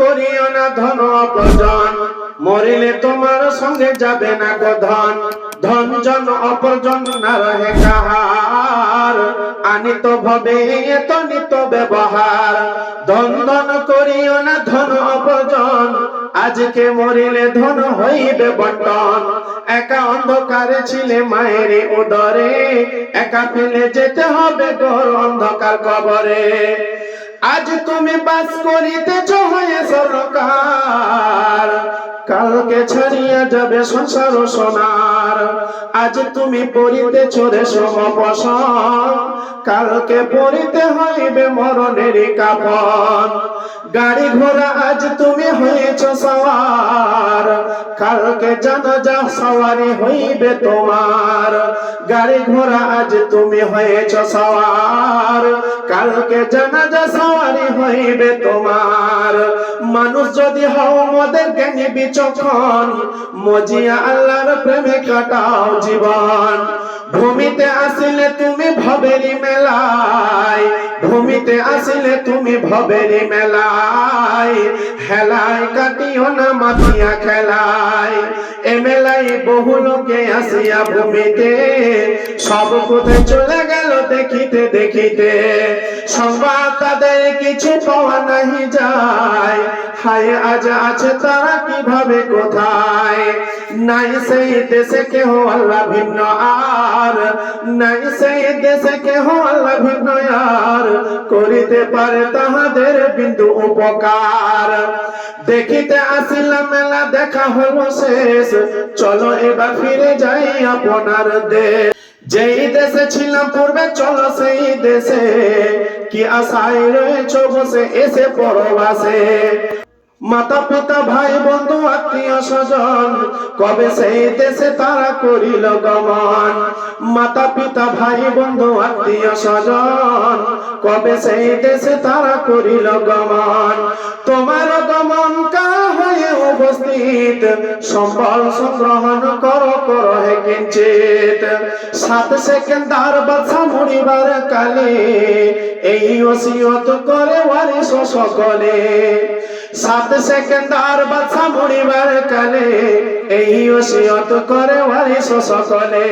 করিও না ধন অপজন মরিলে তোমার সঙ্গে যাবে না গো ধন। ধন জন অপরজন না রহে কাহার। আনিত ভবে এত নিত ব্যবহার। ধন ধন করিও না ধন অপজন আজকে মরিলে ধন হইবে বন্টন। একা অন্ধকারে ছিলে মায়ের উদরে। একা ফেলে যেতে হবে গোর অন্ধকার কবরে। আজ তুমি বাস করিতেছ হয়ে সরকার। কালকে ছাড়িয়ে যাবে সংসার সোনার। আজ তুমি পড়িতে চোরে সমপস কালকে পড়িতে হইবে মরণের কাপন গাড়ি ঘোড়া আজ তুমি হয়েছ সওয়ার কালকে জানাজা সওয়ারি হইবে তোমার। গাড়ি ঘোড়া আজ তুমি হয়েছ সওয়ার। কালকে জানাজা সওয়ারি হইবে তোমার। মানুষ যদি হও মদের জ্ঞানী বিচক্ষণ মজিয়া আল্লাহর প্রেমে কাটাও জীবন। ভূমিতে আসিলে তুমি ভবেরি মেলায়, ভূমিতে আসিলে তুমি ভবেরি মেলায়। হেলায় কাটিও না মাতিয়া খেলায়, এ মেলায় বহু লোকে আসিয়া ভূমিতে, সব কোথায় চলে গেল দেখিতে দেখিতে সংবাদ তাদের কিছু পাওয়া নাহি যায়। হায়, আজ আছে তারা কীভাবে কোথায়? নাই সেই দেশে কেহ আল্লাহ ভিন্ন আর। নাই সেই দেশে কেহ আল্লাহ ভিন্ন আর। করিতে পারে তাহাদের বিন্দু উপকার। দেখিতে আসিলাম মেলা, দেখা হলো শেষ। চলো এবার ফিরে যাই আপনার দেশ। যেই দেশে ছিলাম পূর্বে, চলো সেই দেশে। কি আশায় রয়েছ বসে, এসে পরবাসে। মাতা পিতা ভাই, বন্ধু, আত্মীয়, স্বজন, কবে সেই দেশে তারা করিল গমন? মাতা পিতা ভাই, বন্ধু, আত্মীয়, স্বজন, কবে সেই দেশে তারা করিল গমন? তোমার গমন হয়ে উপস্থিত। সম্বল সংগ্রহণ করো করো হে কিঞ্চিত। সাত সেকেন্ডার বাছা মরিবার কালে, এই ওসিয়ত করে ওয়ারিস সকলে। সাত সেকেন্ডার বাছা মরিবার কালে, এই ওসিয়ত করে ওয়ারিস সকলে।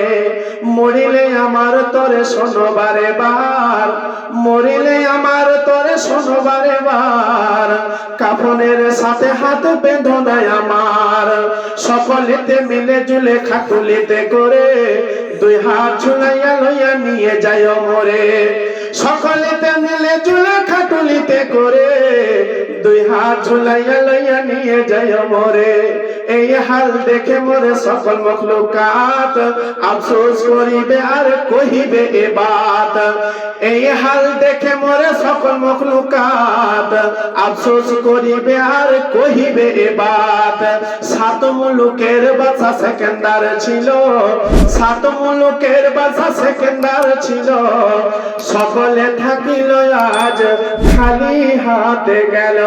মরিলে আমার তরে শোনবারে বার মরিলে আমার তরে শোনবারে বার। কাফনের সাথে হাত বেঁধো নাই আমার। সকলেতে মিলে জুলে খাতুলিতে করে দুই হাত ঝুলাইয়া লইয়া নিয়ে যায় মরে। সকলেতে মিলে জুলে খাটুলিতে করে দুই হাত ঝুলাইয়া লইয়া নিয়ে যায় মরে। এই হাল দেখে মরে সকল মখলুকাত আফসোস করিবে আর কহিবে এ বাত। এই হাল দেখে মরে সকল মখলুকাত আফসোস করিবে আর কহিবে এ বাত। সাত মুলুকের বাসা সেকেন্দার ছিল। সাত মুলুকের বাসা সেকেন্দার ছিল। সকলে থাকিল আজ খালি হাতে গেল।